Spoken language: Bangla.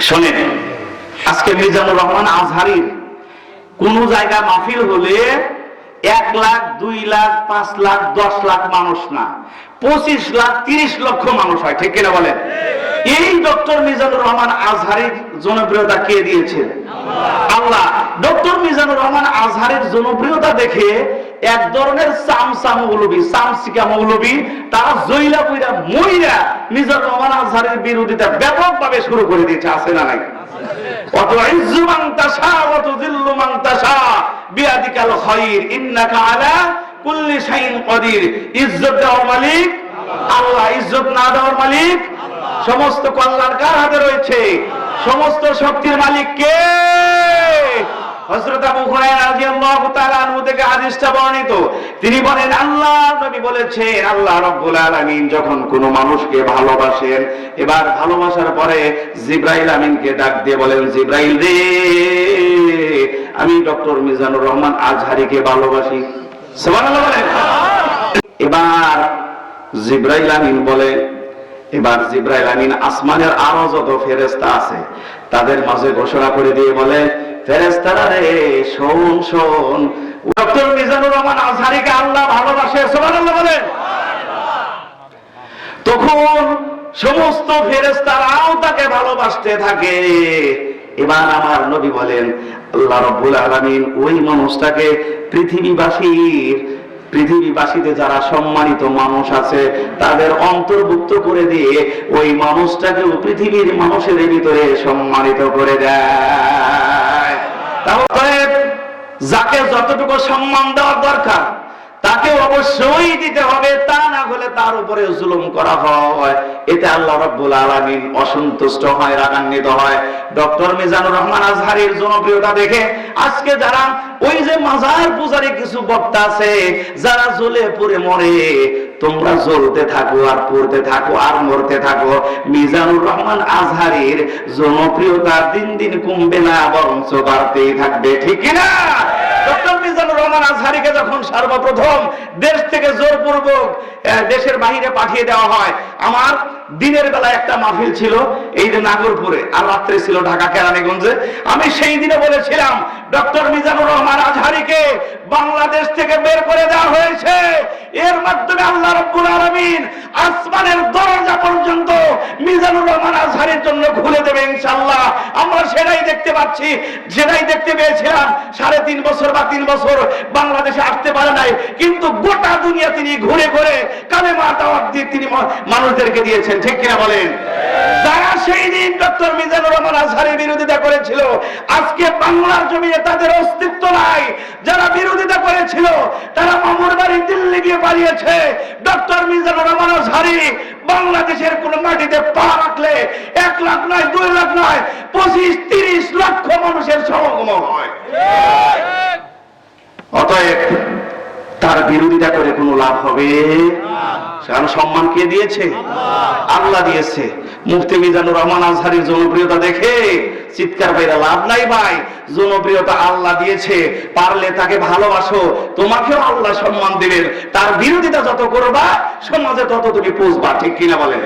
শোনেন, আজকে মিজানুর রহমান আজহারির কোন জায়গা হলে এক লাখ, দুই লাখ, পাঁচ লাখ, দশ লাখ মানুষ না, পঁচিশ লাখ, তিরিশ লক্ষ মানুষ হয়, ঠিক কিনা বলেন? এই ডক্টর মিজানুর রহমান আজহারির জনপ্রিয়তা কে দিয়েছে? আল্লাহ। ডক্টর মিজানুর রহমান আজহারের জনপ্রিয়তা দেখে এক ধরনের চামচা মৌলবী মৌলবী, তারা পুইরা মইরা রহমান আজহারের বিরোধিতা ব্যাপকভাবে শুরু করে দিয়েছে, আছে না নাই? আল্লাহ, ইজ্জত না দেওয়ার মালিক সমস্ত কল্যাণ কার হাতে রয়েছে। সমস্ত শক্তির মালিক কে? হযরত আবু হুরায়রা রাদিয়াল্লাহু তাআলা আনহু থেকে হাদিসটা বর্ণিত। তিনি বলেন, আল্লাহ নবী বলেছেন, আল্লাহ রাব্বুল আলামিন যখন মানুষকে ভালোবাসেন, এবার ভালোবাসার পরে জিব্রাইল আমিনকে ডাক দিয়ে বলেন, জিব্রাইল রে, আমি ডক্টর মিজানুর রহমান আজহারিকে ভালোবাসি। সুবহানাল্লাহ বলেন। এবার জিব্রাইল আমিন বলে, এবার জিব্রাইল আমিন আসমানের আরও যত ফেরেস্তা আছে, তাদের মাঝে ঘোষণা করে দিয়ে বলে এবার আমার নবী বলেন, আল্লাহ রব্বুল আলামিন ওই মানুষটাকে পৃথিবীবাসীর, পৃথিবীবাসীতে যারা সম্মানিত মানুষ আছে, তাদের অন্তর্ভুক্ত করে দিয়ে ওই মানুষটাকেও পৃথিবীর মানুষের ভিতরে সম্মানিত করে দেয়। যাকে যতটুকু সম্মান দেওয়ার দরকার, তাকে অবশ্যই দিতে হবে, তা না হলে তার উপরে জুলুম করা হয়। এতে আল্লাহ রাব্বুল আলামিন অসন্তুষ্ট হয়, রাগান্বিত হয়। ডক্টর মিজানুর রহমান আজহারির জনপ্রিয়তা দেখে আজকে যারা ওই যে মাজার পূজারি কিছু বক্তা আছে, যারা জ্বলে পুড়ে মরে তোমরা জ্বলতে থাকো আর পড়তে থাকো আর মরতে থাকো। মিজানুর রহমান আজহারির জনপ্রিয়তা দিন দিন কমবে না, বরঞ্চ বাড়তেই থাকবে। ঠিক না আমার দিনের একটা ছিল নাগরপুরে, আর রাত্রে ছিল ঢাকা আমি সেই দিনে বলেছিলাম, ডক্টর মিজানুর রহমান আজহারিকে বাংলাদেশ থেকে বের করে দেওয়া হয়েছে। এর মাধ্যমে আল্লাহ রব্বুল আলামিন আসমানের দরজা পর্যন্ত মিজানুর রহমান আজহারের জন্য খুলে দেবে ইনশাআল্লাহ। আমরা সেটাই দেখতে পাচ্ছি সেটাই দেখতে পেয়েছিলাম, সাড়ে তিন বছর বা তিন বছর বাংলাদেশে আসতে পারে নাই, কিন্তু গোটা দুনিয়া তিনি ঘুরে ঘুরে দিয়ে তিনি মানুষদেরকে দিয়েছেন, ঠিক কিনা বলেন? যারা সেই দিন ডক্টর মিজানুর রহমান আজহারের বিরোধিতা করেছিল, আজকে বাংলার জমিনে তাদের অস্তিত্ব নাই। যারা বিরোধিতা করেছিল, তারা মামুর বাড়ি দিল্লি গিয়ে পালিয়েছে। ডক্টর মিজানুর রহমান আজহারি বাংলাদেশের কোন মাটিতে পা রাখলে এক লাখ নয়, দুই লাখ নয়, পঁচিশ, তিরিশ লক্ষ মানুষের সমাগম হয়। অতএব তার বিরোধিতা করে কোনো লাভ হবে? কারণ সম্মান কে দিয়েছে? আল্লাহ দিয়েছে। মুফতি মিজানুর রহমান আজহারির জনপ্রিয়তা দেখে চিৎকার বাইরা লাভ নাই ভাই, জনপ্রিয়তা আল্লাহ দিয়েছে। পারলে তাকে ভালোবাসো, তোমাকেও আল্লাহ সম্মান দিবেন। তার বিরোধিতা যত করবা, সমাজে তত তুমি পুষবা। ঠিক কিনা বলেন?